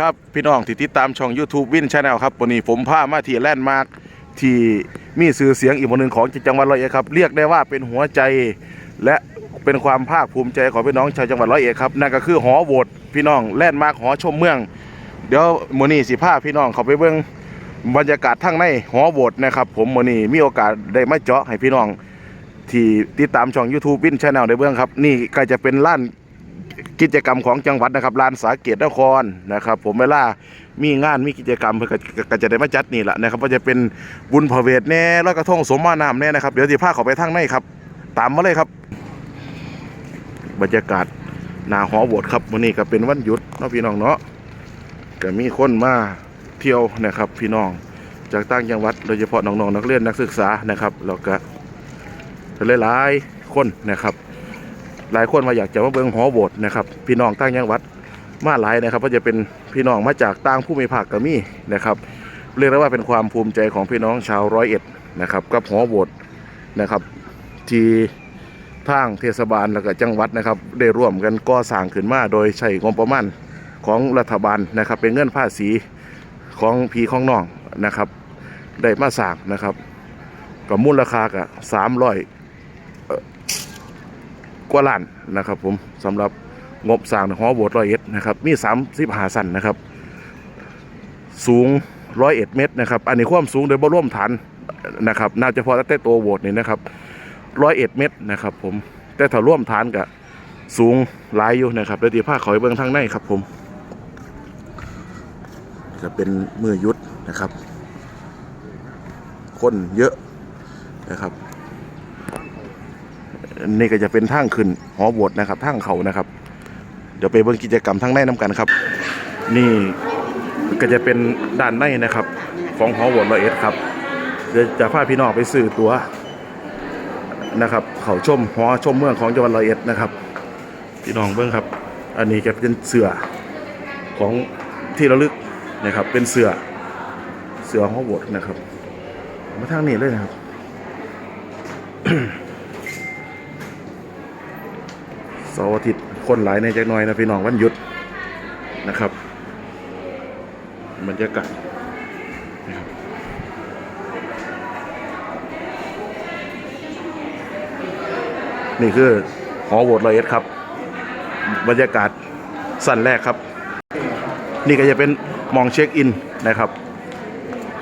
ครับพี่น้องที่ติดตามช่อง YouTube วินชาแนลครับวันนี้ผมพามาที่แลนด์มาร์คที่มีสื่อเสียงอีกหมหนึ่งของจังหวัดร้อยเอ็ดครับเรียกได้ว่าเป็นหัวใจและเป็นความภาคภูมิใจของพี่น้องชาวจังหวัดร้อยเอ็ดครับนั่นก็คือหอโหวตพี่น้องแลนด์มาร์คหอชมเมือง เดี๋ยวมือนี้สิพาพี่น้องเขาไปเบิ่งบรรยากาศทั้งในหอโหวตนะครับผมมือนี้มีโอกาสได้มาเจาะให้พี่น้องที่ติดตามช่อง YouTube วินชาแนลได้เบิ่งครับนี่ก็จะเป็นล้าน กิจกรรมของจังหวัดนะครับลานสาเกตนครนะครับ ผมเวลามีงานมีกิจกรรมเพื่อก็จะได้มาจัดนี่แหละนะครับว่าจะเป็นบุญพระเวทแน่ลอยกระทงสมมาน้ำแน่นะครับ เดี๋ยวจะพาเขาไปทางในครับ ตามมาเลยครับ บรรยากาศหนาหอโบสถ์ครับวันนี้ก็เป็นวันหยุดเนาะพี่น้องเนาะก็มีคนมาเที่ยวนะครับ พี่น้องจากต่างจังหวัดโดยเฉพาะน้องๆนักเรียนนักศึกษานะครับแล้วก็หลายๆคนนะครับ หลายคนมาอยากจะมาเบิ่งหอโบสถ์นะครับ พี่น้องต่างจังวัดมาหลายนะครับก็จะเป็นพี่น้องมาจากต่างผู้มีภาคก็มีนะครับเรียกได้ว่าเป็นความภูมิใจของพี่น้องชาวร้อยเอ็ดนะครับกับหอโบสถ์นะครับ ที่ทางเทศบาลแล้วก็จังหวัดนะครับ ได้ร่วมกันก่อสร้างขึ้นมาโดยใช้งบประมาณของรัฐบาลนะครับ เป็นเงินภาษีของพี่ของน้องนะครับ ได้มาสร้างนะครับกับมูลค่าก็สามร้อย กว่าล้านนะครับผมสำหรับงบสร้างหอโบสถ์ร้อยเอ็ดนะครับมีสามสิบหาสันนะครับ สูงร้อยเอ็ดเมตรนะครับอันนี้ความสูงโดยบ่ร่วมฐานนะครับน่าจะพอตั้งแต่ตัวโบสถ์นี่นะครับร้อยเอ็ดเมตรนะครับ ผมแต่ถ้าร่วมฐานกับสูงหลายอยู่นะครับเดี๋ยวตีผ้าขอยเบื้องทางในครับผมจะเป็นมือยุดนะครับ คนเยอะนะครับ นี่ก็จะเป็นทางขึ้นหอโบสถ์นะครับทางเขานะครับ เดี๋ยวไปเบิ่งกิจกรรมทางในน้กันครับ นี่ก็จะเป็นด้านในนะครับ ของหอโบสถ์ร้อยเอ็ดครับเดี๋ยวจะพาพี่น้องไปซื้อตั๋วนะครับ เขาชมหอชมเมืองของจังหวัดร้อยเอ็ดนะครับ พี่น้องเบิ่งครับ อันนี้จะเป็นเสือของที่ระลึกนะครับ เป็นเสือเสือหอโบสถ์นะครับมาทางนี้เลยนะครับ เสาร์อาทิตย์คนหลายในจักหน่อยนะพี่น้องวันหยุดนะครับบรรยากาศนะครับนี่คือหอโหวตรอยเอ็ดครับ บรรยากาศสั้นแรกครับ นี่ก็จะเป็นมองเช็คอินนะครับ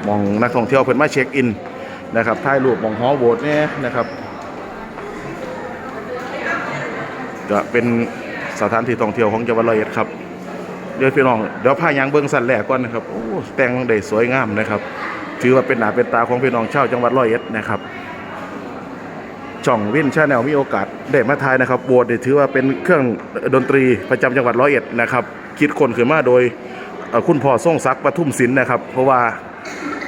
มองนักท่องเที่ยวเพิ่นมาเช็คอินนะครับถ่ายรูปมองหอโหวตเนี่ยนะครับ ก็เป็นสถานที่ท่องเที่ยวของจังหวัดร้อยเอ็ดครับเดี๋ยวพี่น้องเดี๋ยวพายางเบิ้งสันแหลกก่อนนะครับโอ้แต่งได้สวยงามนะครับ ถือว่าเป็นหนาเป็นตาของพี่น้องชาวจังหวัดร้อยเอ็ดนะครับช่องวินชาแนลมีโอกาสได้มาทายนะครับโบสถ์นี่ถือว่าเป็นเครื่องดนตรีประจำจังหวัดร้อยเอ็ดนะครับคิดคนขึ้นมาโดยคุณพ่อทรงศักดิ์ปทุมศิลป์นะครับ เพราะว่า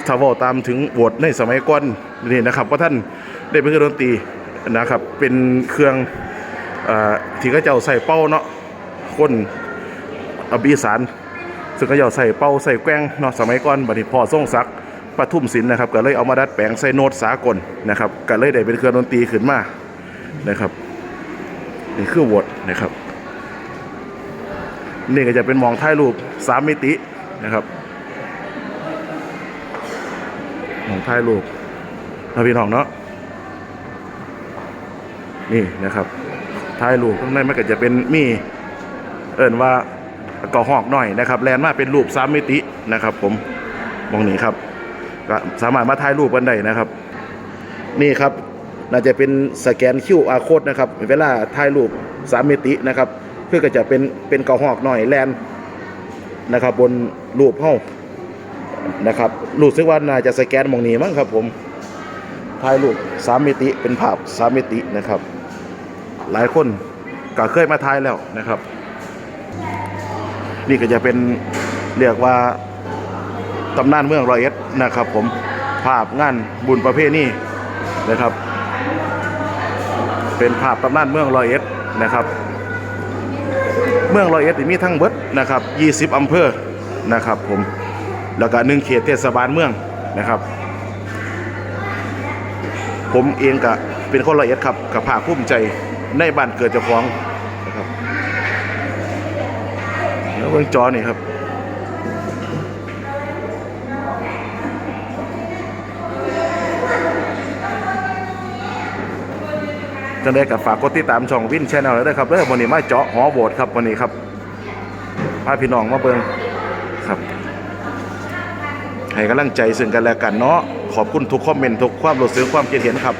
ถ้าว่าตามถึงโบสถ์ในสมัยก่อนนี่นะครับว่าท่านได้เป็นเครื่องดนตรีนะครับเป็นเครื่อง ที่เขาเจ้าใส่เป้าเนาะคนอบีสานซึ่งเขาเจ้าใส่เป้าใส่แกว้งเนาะสมัยก่อนบัดนี้พ่อทรงศักดิ์ปทุมศิลป์นะครับก็เลยเอามาดัดแปลงใส่โน้ตสากลนะครับก็เลยได้เป็นเครื่องดนตรีขึ้นมานะครับนี่คือโหวดนะครับนี่ก็จะเป็นมองถ่ายรูปสามมิตินะครับมองถ่ายรูปนะพี่น้องเนาะนี่นะครับ ท้ายรูปข้างในมันก็จะเป็นมีเอิ้นว่ากระหอกหน่อยนะครับแลนมาเป็นรูปสามมิตินะครับ ผมมองนี้ครับก็สามารถมาถ่ายรูปกันได้นะครับ นี่ครับน่าจะเป็นสแกน QR code นะครับเวลาถ่ายรูปสามมิตินะครับเพื่อก็จะเป็นเป็นกระหอกหน่อยแลนนะครับ บนรูปเฮ้านะครับรู้สึกว่าน่าจะสแกนมองนี้มั้งครับ ผมถ่ายรูปสามมิติเป็นภาพสามมิตินะครับ หลายคนก็เคยมาทายแล้วนะครับ นี่ก็จะเป็นเรียกว่าตำนานเมืองรอยเอ็ดนะครับ ผมภาพงานบุญประเภทนี้นะครับ เป็นภาพตำนานเมืองรอยเอ็ดนะครับ เมืองรอยเอ็ดมีทั้งเบิดนะครับ 20 อำเภอนะครับ ผมแล้วก็หนึ่งเขตเทศบาลเมืองนะครับ ผมเองก็เป็นคนรอยเอ็ดครับกับภาคภูมิใจ ในบ้านเกิดเจ้าของนะครับแล้วเบื้องจอนี่ครับจังได้กับฝากกดติดตามช่องวินแชนแนลแล้วด้วยครับเด้อวันนี้มาเจาะหอโบดครับวันนี้ครับพาพี่น้องมาเบิงครับ ให้กำลังใจซึ่งกันและกันเนาะขอบคุณทุกคอมเมนต์ทุกความรู้สึกความคิดเห็นครับ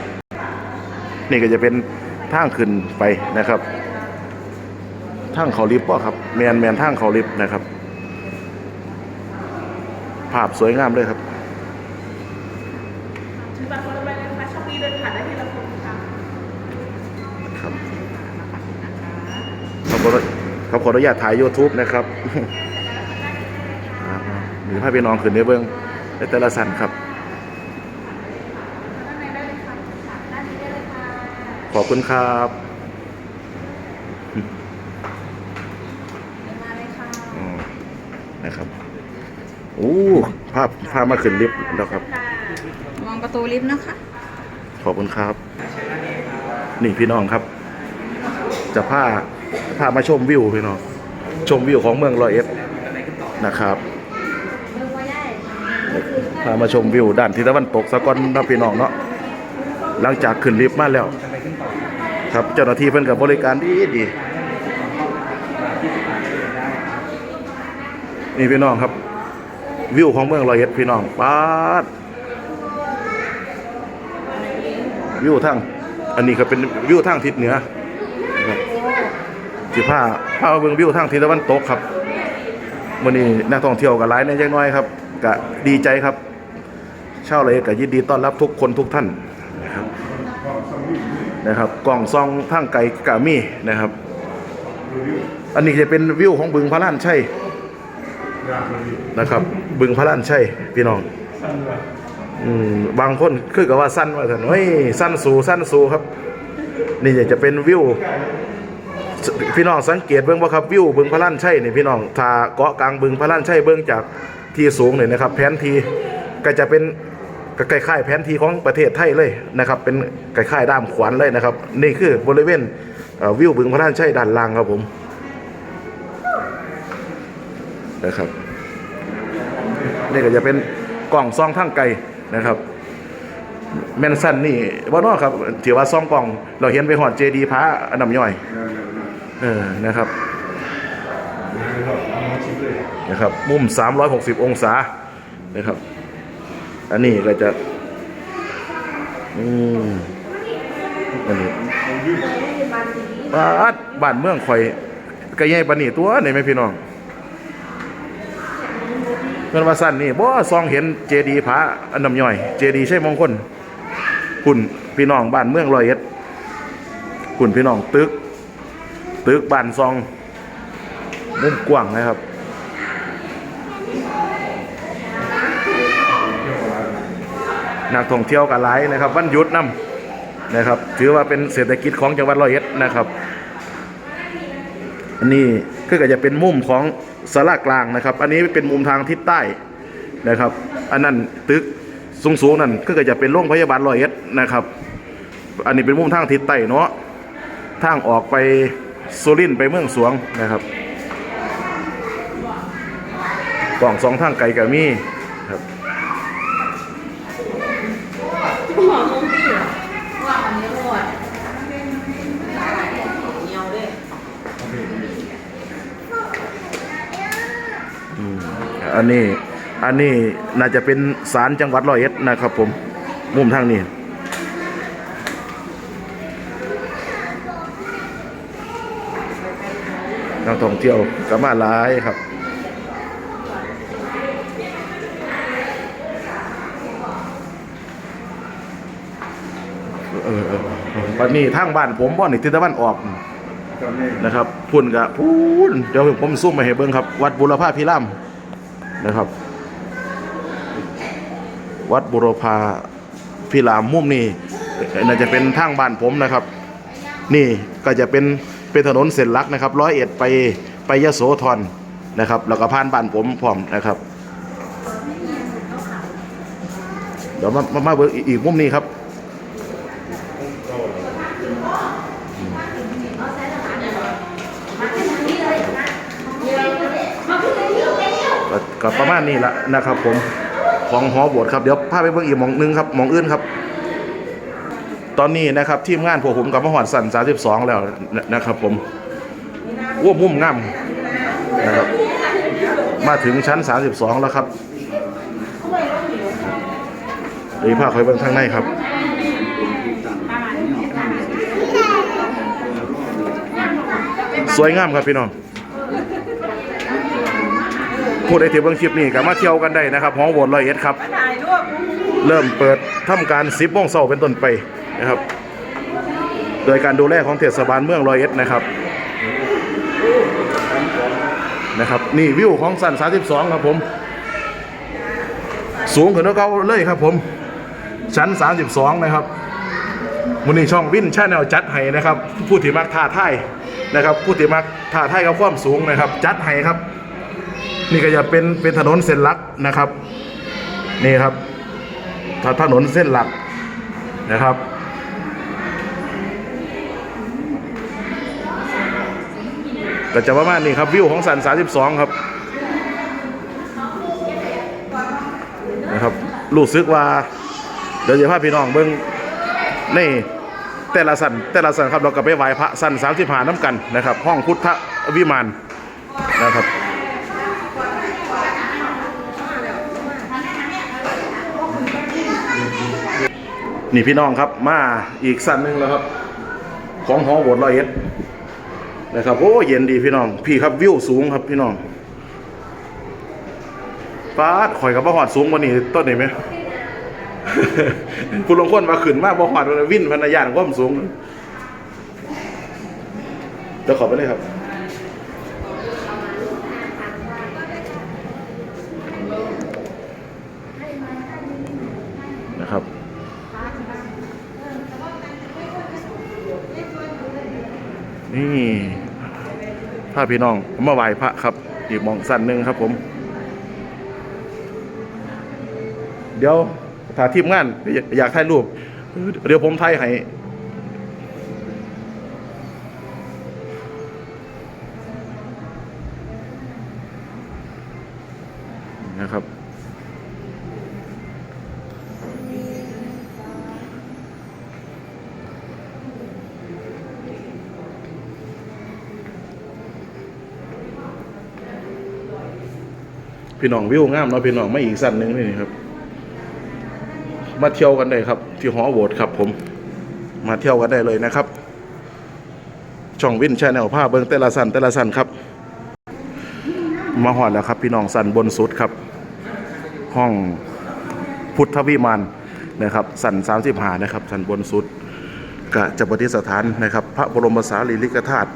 นี่ก็จะเป็น ทางขึ้นไปนะครับทางเขาลิฟต์ป่ะครับแมนแมนทางเขาลิฟต์นะครับ ภาพสวยงามเลยครับถือบัตรคนละใบเลยนะคะช่องนี้เดินผ่านได้ทีละคนค่ะครับขาขอขาขออนุญาตถ่าย YouTube นะครับหรือพาพี่น้องขึ้นในเบื้องในแต่ละสันครับ ด้านในได้เลยค่ะด้านนี้ได้เลยค่ะ ขอบคุณครับมาเลยค่ะอืมนะครับโอ้ภาพภาพมาขึ้นลิฟต์แล้วครับค่ะมองประตูลิฟต์นะคะ ขอบคุณครับ นี่พี่น้องครับ จะพาพามาชมวิวพี่น้อง ชมวิวของเมืองร้อยเอ็ดนะครับพามาชมวิวด้านทิศตะวันตกสะกอนนะพี่น้องเนาะ หลังจากขึ้นลิฟต์มาแล้ว ครับ เจ้าหน้าที่เพิ่นกับบริการดีดีนี่พี่น้องครับ วิวของเมืองร้อยเอ็ดพี่น้องป๊าดวิวทางอันนี้ก็เป็นวิวทางทิศเหนือสิผ้าพามาเบิ่งวิวทางทิศตะวันตกครับมื้อนี้นักท่องเที่ยวก็หลายในจักหน้อยครับก็ดีใจครับ เช่าเลยก็ยินดีต้อนรับทุกคนทุกท่าน นะครับกล่องซองทางไกลกามีนะครับ อันนี้จะเป็นวิวของบึงพระล้านชัยนะครับ บึงพระล้านชัยพี่น้องบางคนคือกับว่าสั้นว่าสันเฮ้ยสั้นสูสั้นสูครับ นี่จะเป็นวิวพี่น้องสังเกตเบื้องว่าครับวิวบึงพระลั่นใช่นี่พี่น้องถ้าเกาะกลางบึงพระลั่นใช่เบื้องจากที่สูงเนี่ยนะครับ แผนที่ก็จะเป็น ก็คล้ายๆแผนที่ของประเทศไทยเลยนะครับ เป็นคล้ายๆด้ามขวานเลยนะครับ นี่คือบริเวณวิวบึงพระลั่นใช่ด้านล่างครับผมนะครับนี่ก็จะเป็นกล่องซองทั้งไกลนะครับแมนสันนี่บ่เนอครับถือว่าซองกล่อง เราเห็นไปหอดเจดีพระอันดับย่อย เออนะครับนะครับ มุม 360 องศานะครับ อันนี้ก็จะอืมอันนี้บ้านบ้านเมืองข่อยก็ใหญ่ปานนี้ตัวนี่ไหมพี่น้องเพิ่นว่าสั้นนี่บ่ซองเห็นเจดีพระอันน้ำย่อย เจดีใช่มงคลคุณพี่น้องบ้านเมืองร้อยเอ็ดคุณพี่น้องตึก ตึกบ้านซองมุมกว้างนะครับ นักท่องเที่ยวกันหลายนะครับ วันหยุดนํนะครับ ถือว่าเป็นเศรษฐกิจของจังหวัดร้อยเอ็ดนะครับอันนี้ก็จะเป็นมุมของสารากลางนะครับ อันนี้เป็นมุมทางทิศใต้นะครับ อันนั้นตึกสูงๆนั่นก็จะเป็นโรงพยาบาลร้อยเอ็ดนะครับ อันนี้เป็นมุมทางทิศใต้เนาะทางออกไปสุรินไปเมืองสวงนะครับกล่องสองทางไกลกับมี่ครับ อันนี้อันนี้น่าจะเป็นศาลจังหวัดร้อยเอ็ดนะครับ ผมมุมทางนี้นักท่องเที่ยวก็มาหลายครับเออเออวันนี้ทางบ้านผมบ่นี่ทิศตะวันออกนะครับพุ่นกะพูนเดี๋ยวผมซุ่มมาให้เบิ่งครับ วัดบุรพาพิราม นะครับ วัดบุรพาพิรามมุมนี้น่าจะเป็นทางบ้านผมนะครับ นี่ก็จะเป็นเป็นถนนเส้นลักนะครับร้อยเอ็ดไปไปยโสธรนะครับ แล้วก็ผ่านบ้านผมพร้อมนะครับ เดี๋ยวมามาเบิ่งอีกอีกมุมนี้ครับ ก็ประมาณนี้ละนะครับ ผมของหอโบสถ์ครับเดี๋ยวพาไปเบิ่งอีกมองหนึงครับมองอื่นครับ ตอนนี้นะครับทีมงานพวกผมกับมหอดสัน32 แล้วนะครับผมว้ามุ่มง่ำนะครับ มาถึงชั้น 32 แล้วครับเดี๋ยวพาคอยเบิ่งข้างในครับสวยงามครับพี่น้อง ผู้ใดที่เบิ่งคลิปนี้ก็มาเที่ยวกันได้นะครับหอโหวตร้อยเอ็ดครับ เริ่มเปิดทำการ10โมงเช้าเป็นต้นไปนะครับ โดยการดูแลของเทศบาลเมืองร้อยเอ็ดนะครับนะครับนี่วิวของสัน32 ครับผม สูงขึ้นเก่าเลยครับผม ชั้น 32 นะครับมูนี่ช่องวินชาแนลจัดให้นะครับ ผู้ที่มักท่าท่ายนะครับ ผู้ที่มักท่าท่ายกับความสูงนะครับ จัดให้ครับ นี่ก็จะเป็นเป็นถนนเส้นหลักนะครับ นี่ครับถถนนเส้นหลักนะครับ ก็จะประมาณนี้ครับวิวของสัน32 ครับนะครับรู้สึกว่าเดี๋ยวจะพาพี่น้องเบิ่งในแต่ละสันแต่ละสันครับเราก็ไปไหว้พระสัน35น้ำกันนะครับ ห้องพุทธวิมานนะครับ นี่พี่น้องครับมาอีกสั้นหนึ่งแล้วครับ ของหอโบสถ์ร้อยเอ็ดนะครับโอ้เย็นดีพี่น้อง พี่ครับวิวสูงครับพี่น้องป้าข่อยกับบ่หอดสูงกว่านี้ต้นไหนไหมผู้ลงคนมาขึ้นมากบ่หอดวินพนักยานความสูงเดี๋ยวขอไปเลยครับ นี่พาพี่น้องมาไหว้พระครับอีกมองสั้นหนึ่งครับผม เดี๋ยวถ้าทีมงานอยากอยากถ่ายรูป เดี๋ยวผมถ่ายให้ พี่น้องวิวงามเนาะพี่น้องไม่อีกสั้นหนึ่งนี่ครับ มาเที่ยวกันได้ครับ ที่หอโหวตครับ ผม มาเที่ยวกันได้เลยนะครับ ช่องวินชาแนลภาพเบิ้งแต่ละสันแต่ละสันครับ มาหอดแล้วครับ พี่น้องสันบนสุดครับ ห้องพุทธวิมานนะครับ สันสามสิบหานะครับ สันบนสุดก็จะประดิษฐานนะครับ พระบรมสารีริกธาตุ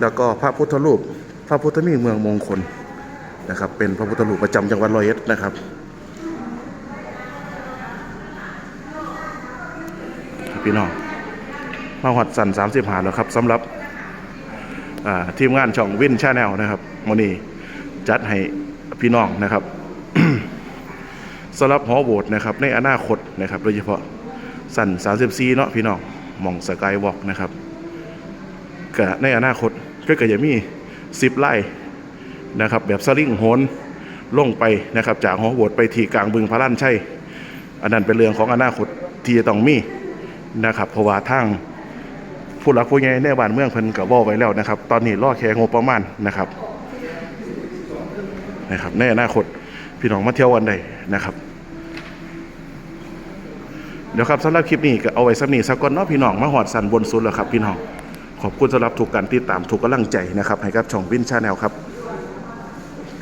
แล้วก็พระพุทธรูป พระพุทธมีเมืองมงคล นะครับ เป็นพระพุทธรูปประจำจังหวัดร้อยเอ็ดนะครับพี่น้องมาหอดสั่นสามสิบหาแล้วครับสำหรับทีมงานช่องวินชาแนลนะครับวันนี้จัดให้พี่น้องนะครับสำหรับหอโบสถ์นะครับ ในอนาคตนะครับ โดยเฉพาะสั่น34เนาะพี่น้องมองสกายวอล์กนะครับก็ในอนาคตก็จะมี10ไร่ นะครับแบบสลิงโหนลงไปนะครับจากหอโหวตไปที่กลางบึงพระลั่นใช่อันนั้นเป็นเรื่องของอนาคตที่จะต้องมีนะครับเพราะว่าทางผู้หลักผู้ใหญ่ในบ้านเมืองเพิ่นก็บอกไว้แล้วนะครับ ตอนนี้รอแค่งบประมาณนะครับนะครับในอนาคตพี่น้องมาเที่ยววันใดนะครับ เดี๋ยวครับสำหรับคลิปนี้ก็เอาไว้สำนีสักก่อนเนาะพี่น้องมาหอดสันบนสุดแล้วครับพี่น้องขอบคุณสำหรับทุกการติดตามทุกกำลังใจนะครับให้กับช่องวินชาแนลครับ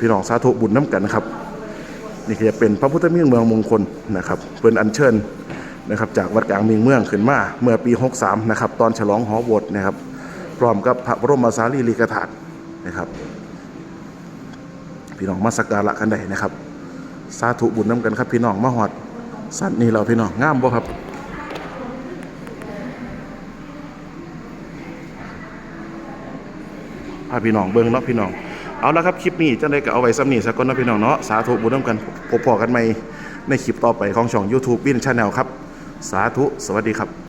พี่น้องสาธุบุญน้ำกันนะครับ นี่ก็จะเป็นพระพุทธมีเมืองมงคลนะครับเป็นอัญเชิญนะครับจากวัดกลางเมียงเมืองขึ้นมาเมื่อปี 63 นะครับ ตอนฉลองหอโบสถ์นะครับ พร้อมกับพระบรมสารีริกธาตุนะครับ พี่น้องมาสักการะกันได้นะครับ สาธุบุญน้ำกันครับ พี่น้องมาหอดสัตว์นี่เราพี่น้องงามบ่ครับพาพี่น้องเบิ่งเนาะพี่น้อง เอาละครับคลิปนี้จะไดก็เอาไว้ซ้ำนี้สักก่อนนะพี่น้องเนาะสาธุบุญน้ำกันพบพอกันใหม่ในคลิปต่อไปของช่อง YouTube วินชาแนลครับ สาธุสวัสดีครับ